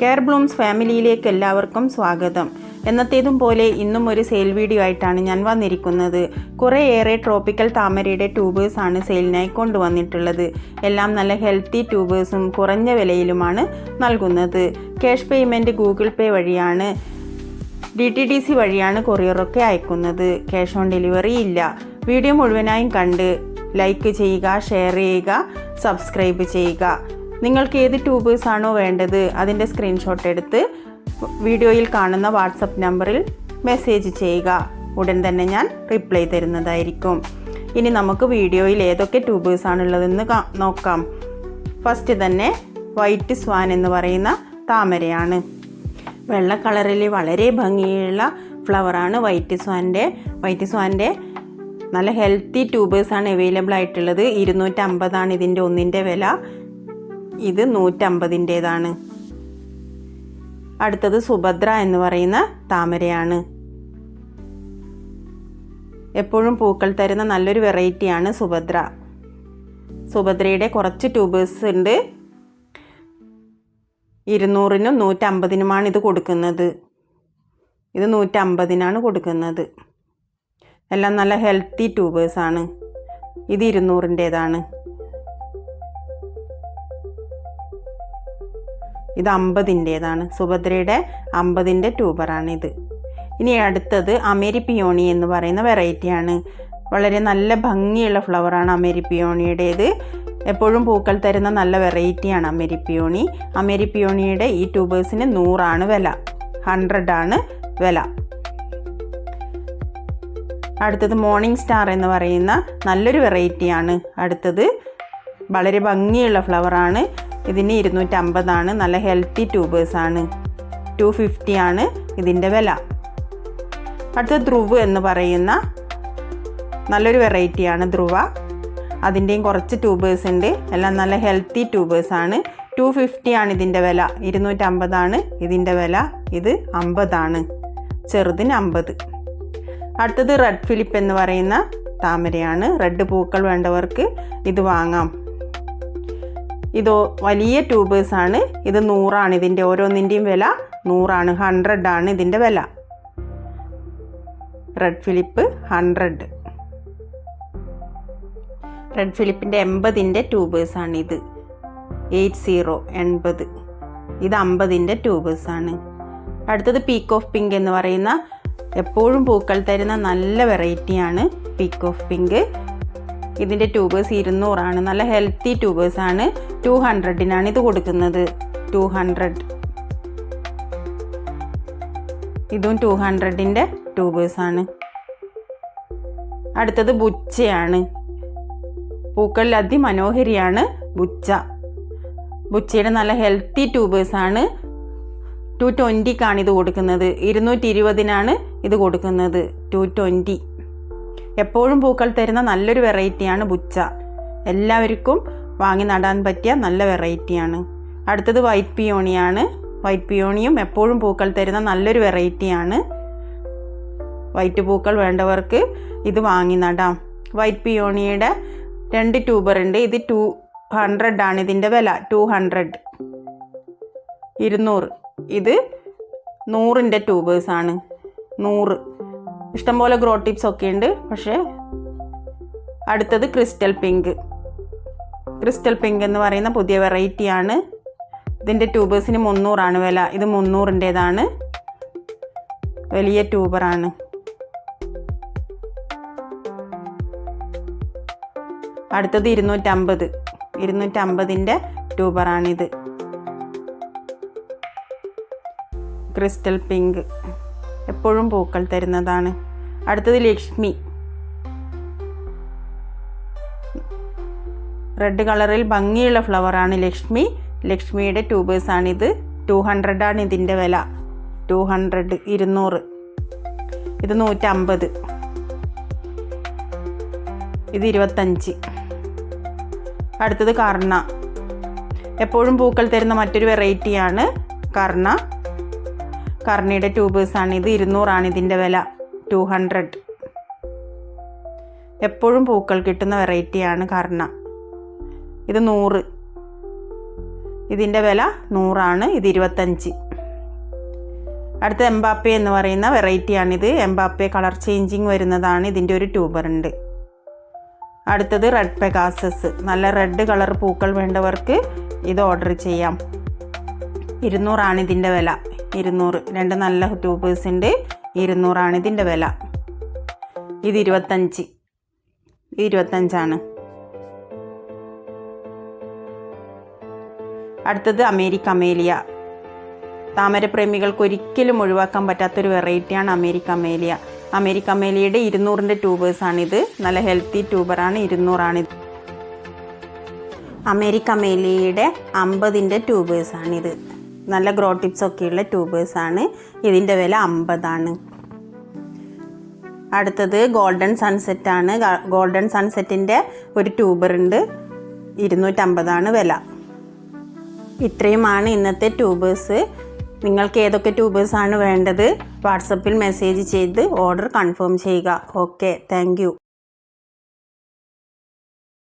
Care Bloom's ഫാമിലിയിലേക്ക് എല്ലാവർക്കും സ്വാഗതം. എന്നത്തേതും പോലെ ഇന്നും ഒരു സെയിൽ വീഡിയോ ആയിട്ടാണ് ഞാൻ വന്നിരിക്കുന്നത്. കുറേയേറെ ട്രോപ്പിക്കൽ താമരയുടെ ട്യൂബേഴ്സ് ആണ് സെയിലിനായി കൊണ്ടുവന്നിട്ടുള്ളത്. എല്ലാം നല്ല ഹെൽത്തി ട്യൂബേഴ്സും കുറഞ്ഞ വിലയിലുമാണ് നൽകുന്നത്. ക്യാഷ് പേയ്മെന്റ് ഗൂഗിൾ പേ വഴിയാണ് ഡി ടി ഡി സി വഴിയാണ് കൊറിയറൊക്കെ അയക്കുന്നത്. ക്യാഷ് ഓൺ ഡെലിവറി ഇല്ല. വീഡിയോ മുഴുവനായും കണ്ട് ലൈക്ക് ചെയ്യുക ഷെയർ ചെയ്യുക സബ്സ്ക്രൈബ് ചെയ്യുക. നിങ്ങൾക്ക് ഏത് ട്യൂബേഴ്സ് ആണോ വേണ്ടത് അതിന്റെ സ്ക്രീൻഷോട്ട് എടുത്ത് വീഡിയോയിൽ കാണുന്ന വാട്സപ്പ് നമ്പറിൽ മെസ്സേജ് ചെയ്യുക. ഉടൻ തന്നെ ഞാൻ റിപ്ലൈ തരുന്നതായിരിക്കും. ഇനി നമുക്ക് വീഡിയോയിൽ ഏതൊക്കെ ട്യൂബേഴ്സ് ആണുള്ളതെന്ന് കാ- നോക്കാം. ഫസ്റ്റ് തന്നെ വൈറ്റ് സ്വാൻ എന്ന് പറയുന്ന താമരയാണ്. വെള്ള കളറിൽ വളരെ ഭംഗിയുള്ള ഫ്ലവറാണ് വൈറ്റ് സ്വാന്റെ വൈറ്റ് സ്വാന്റെ നല്ല ഹെൽത്തി ട്യൂബേഴ്സാണ് അവൈലബിൾ ആയിട്ടുള്ളത്. ഇരുന്നൂറ്റമ്പതാണ് ഇതിന്റെ ഒന്നിന്റെ വില. ഇത് നൂറ്റമ്പതിന്റേതാണ്. അടുത്തത് സുഭദ്ര എന്ന് പറയുന്ന താമരയാണ്. എപ്പോഴും പൂക്കൾ തരുന്ന നല്ലൊരു വെറൈറ്റിയാണ് സുഭദ്ര. സുഭദ്രയുടെ കുറച്ച് ട്യൂബേഴ്സ് ഉണ്ട്. ഇരുന്നൂറിനും നൂറ്റമ്പതിനുമാണ് ഇത് കൊടുക്കുന്നത്. ഇത് നൂറ്റമ്പതിനാണ് കൊടുക്കുന്നത്. എല്ലാം നല്ല ഹെൽത്തി ട്യൂബേഴ്സാണ്. ഇത് ഇരുന്നൂറിന്റേതാണ്. ഇത് അമ്പതിന്റേതാണ്. സുഭദ്രയുടെ അമ്പതിന്റെ ട്യൂബറാണിത്. ഇനി അടുത്തത് അമേരി പിയോണി എന്ന് പറയുന്ന വെറൈറ്റിയാണ്. വളരെ നല്ല ഭംഗിയുള്ള ഫ്ലവറാണ് അമേരി പിയോണിയുടേത് എപ്പോഴും പൂക്കൾ തരുന്ന നല്ല വെറൈറ്റിയാണ് അമേരി പിയോണി അമേരി പിയോണിയുടെ ഈ ട്യൂബേഴ്സിന് നൂറാണ് വില. ഹൺഡ്രഡ് ആണ് വില. അടുത്തത് മോർണിംഗ് സ്റ്റാർ എന്ന് പറയുന്ന നല്ലൊരു വെറൈറ്റിയാണ്. അടുത്തത് വളരെ ഭംഗിയുള്ള ഫ്ലവറാണ്. ഇതിന് ഇരുന്നൂറ്റമ്പതാണ്. നല്ല ഹെൽത്തി ട്യൂബേഴ്സാണ് ടു ഫിഫ്റ്റി ആണ് ഇതിന്റെ വില. അടുത്ത ധ്രുവ് എന്ന് പറയുന്ന നല്ലൊരു വെറൈറ്റിയാണ് ധ്രുവ. അതിന്റെയും കുറച്ച് ട്യൂബേഴ്സ് ഉണ്ട്. എല്ലാം നല്ല ഹെൽത്തി ട്യൂബേഴ്സാണ് ടു ഫിഫ്റ്റി ആണ് ഇതിന്റെ വില. ഇരുന്നൂറ്റമ്പതാണ് ഇതിന്റെ വില. ഇത് അമ്പതാണ്. ചെറുതിന് അമ്പത്. അടുത്തത് റെഡ് ഫിലിപ്പ് എന്ന് പറയുന്ന താമരയാണ്. റെഡ് പൂക്കൾ വേണ്ടവർക്ക് ഇത് വാങ്ങാം. ഇത് വലിയ ട്യൂബേഴ്സാണ് ഇത് നൂറാണ്. ഇതിന്റെ ഓരോന്നിന്റെയും വില നൂറാണ്. ആണ് ഇതിന്റെ വില. റെഡ് ഫിലിപ്പ് ഹൺഡ്രഡ് റെഡ് ഫിലിപ്പിന്റെ എൺപതിന്റെ ട്യൂബേഴ്സാണ് ഇത്. എയ്റ്റ് സീറോ എൺപത്. ഇത് അമ്പതിന്റെ ട്യൂബേഴ്സാണ് അടുത്തത് പീക്ക് ഓഫ് പിങ്ക് എന്ന് പറയുന്ന എപ്പോഴും പൂക്കൾ തരുന്ന നല്ല വെറൈറ്റിയാണ് പീക്ക് ഓഫ് പിങ്ക് ഇതിന്റെ ട്യൂബേഴ്സ് ഇരുന്നൂറാണ്. നല്ല ഹെൽത്തി ട്യൂബേഴ്സാണ് ടു ഹൺഡ്രഡിനാണ് ഇത് കൊടുക്കുന്നത്. ടു ഹൺഡ്രഡ് ഇതും ടു ഹൺഡ്രഡിന്റെ ട്യൂബേഴ്സാണ് അടുത്തത് ബുച്ചയാണ്. പൂക്കളിൽ അതിമനോഹരിയാണ് ബുച്ച. ബുച്ചയുടെ നല്ല ഹെൽത്തി ട്യൂബേഴ്സാണ് ടു ട്വന്റിക്കാണ് ഇത് കൊടുക്കുന്നത്. ഇരുന്നൂറ്റി ഇരുപതിനാണ് ഇത് കൊടുക്കുന്നത്. ടു ട്വന്റി എപ്പോഴും പൂക്കൾ തരുന്ന നല്ലൊരു വെറൈറ്റിയാണ് ബുച്ച. എല്ലാവർക്കും വാങ്ങി നടാൻ പറ്റിയ നല്ല വെറൈറ്റിയാണ് അടുത്തത് വൈറ്റ് പിയോണിയാണ് വൈറ്റ് പിയോണിയും എപ്പോഴും പൂക്കൾ തരുന്ന നല്ലൊരു വെറൈറ്റിയാണ് വൈറ്റ് പൂക്കൾ വേണ്ടവർക്ക് ഇത് വാങ്ങി നടാം. വൈറ്റ് പിയോണിയുടെ രണ്ട് ട്യൂബർ ഉണ്ട്. ഇത് ടു ഹൺഡ്രഡ് ആണ്. ഇതിന്റെ വില ടു ഹൺഡ്രഡ് ഇരുന്നൂറ്. ഇത് നൂറിന്റെ ട്യൂബേഴ്സാണ് നൂറ്. ഇഷ്ടംപോലെ ഗ്രോ ടിപ്സ് ഒക്കെ ഉണ്ട്. പക്ഷേ അടുത്തത് ക്രിസ്റ്റൽ പിങ്ക് ക്രിസ്റ്റൽ പിങ്ക് എന്ന് പറയുന്ന പുതിയ വെറൈറ്റിയാണ് ഇതിന്റെ ട്യൂബേഴ്സിന് മുന്നൂറാണ് വില. ഇത് മുന്നൂറിന്റേതാണ് വലിയ ട്യൂബറാണ് അടുത്തത് ഇരുന്നൂറ്റമ്പത്. ഇരുന്നൂറ്റമ്പതിന്റെ ട്യൂബറാണിത് ക്രിസ്റ്റൽ പിങ്ക് എപ്പോഴും പൂക്കൾ തരുന്നതാണ്. അടുത്തത് ലക്ഷ്മി. റെഡ് കളറിൽ ഭംഗിയുള്ള ഫ്ലവറാണ് ലക്ഷ്മി. ലക്ഷ്മിയുടെ ട്യൂബേഴ്സാണിത് ടു ഹൺഡ്രഡാണ് ഇതിന്റെ വില. ടു ഹൺഡ്രഡ് ഇരുന്നൂറ്. ഇത് നൂറ്റമ്പത്. ഇത് ഇരുപത്തഞ്ച്. അടുത്തത് കർണ. എപ്പോഴും പൂക്കൾ തരുന്ന മറ്റൊരു വെറൈറ്റിയാണ് കർണ. കർണയുടെ ട്യൂബേഴ്സാണ് ഇത് ഇരുന്നൂറാണ് ഇതിന്റെ വില. ടു ഹൺഡ്രഡ് എപ്പോഴും പൂക്കൾ കിട്ടുന്ന വെറൈറ്റിയാണ് കർണ. ഇത് നൂറ്. ഇതിന്റെ വില നൂറാണ് ഇത് ഇരുപത്തഞ്ച്. അടുത്ത എംബാപ്പെ എന്ന് പറയുന്ന വെറൈറ്റിയാണിത്. എംബാപ്പെ കളർ ചേഞ്ചിങ് വരുന്നതാണ് ഇതിന്റെ ഒരു ട്യൂബർ ഉണ്ട് അടുത്തത് റെഡ് പെഗാസസ്. നല്ല റെഡ് കളർ പൂക്കൾ വേണ്ടവർക്ക് ഇത് ഓർഡർ ചെയ്യാം. ഇരുന്നൂറാണ് ഇതിന്റെ വില. ഇരുന്നൂറ്. രണ്ട് നല്ല ട്യൂബേഴ്സ് ഉണ്ട്. ഇരുന്നൂറാണ് ഇതിന്റെ വില. ഇത് ഇരുപത്തഞ്ച്. ഇരുപത്തഞ്ചാണ്. അടുത്തത് അമേരിക്ക അമേലിയ. താമരപ്രേമികൾക്ക് ഒരിക്കലും ഒഴിവാക്കാൻ പറ്റാത്തൊരു വെറൈറ്റിയാണ് അമേരിക്ക അമേലിയ. അമേരിക്ക അമേലിയയുടെ ഇരുന്നൂറിന്റെ ട്യൂബേഴ്സാണിത്. നല്ല ഹെൽത്തി ട്യൂബറാണ് ഇരുന്നൂറാണിത് അമേരിക്ക അമേലിയയുടെ അമ്പതിന്റെ ട്യൂബേഴ്സാണിത്. നല്ല ഗ്രോ ടിപ്സ് ഒക്കെയുള്ള ട്യൂബേഴ്സാണ്. ഇതിന്റെ വില അമ്പതാണ്. അടുത്തത് ഗോൾഡൻ സൺസെറ്റാണ്. ഗോൾഡൻ സൺസെറ്റിന്റെ ഒരു ട്യൂബർ ഉണ്ട് ഇരുന്നൂറ്റമ്പതാണ് വില. ഇത്രയുമാണ് ഇന്നത്തെ ട്യൂബേഴ്സ്. നിങ്ങൾക്ക് ഏതൊക്കെ ആണ് വേണ്ടത്? വാട്സപ്പിൽ മെസ്സേജ് ചെയ്ത് ഓർഡർ കൺഫേം ചെയ്യുക. Okay thank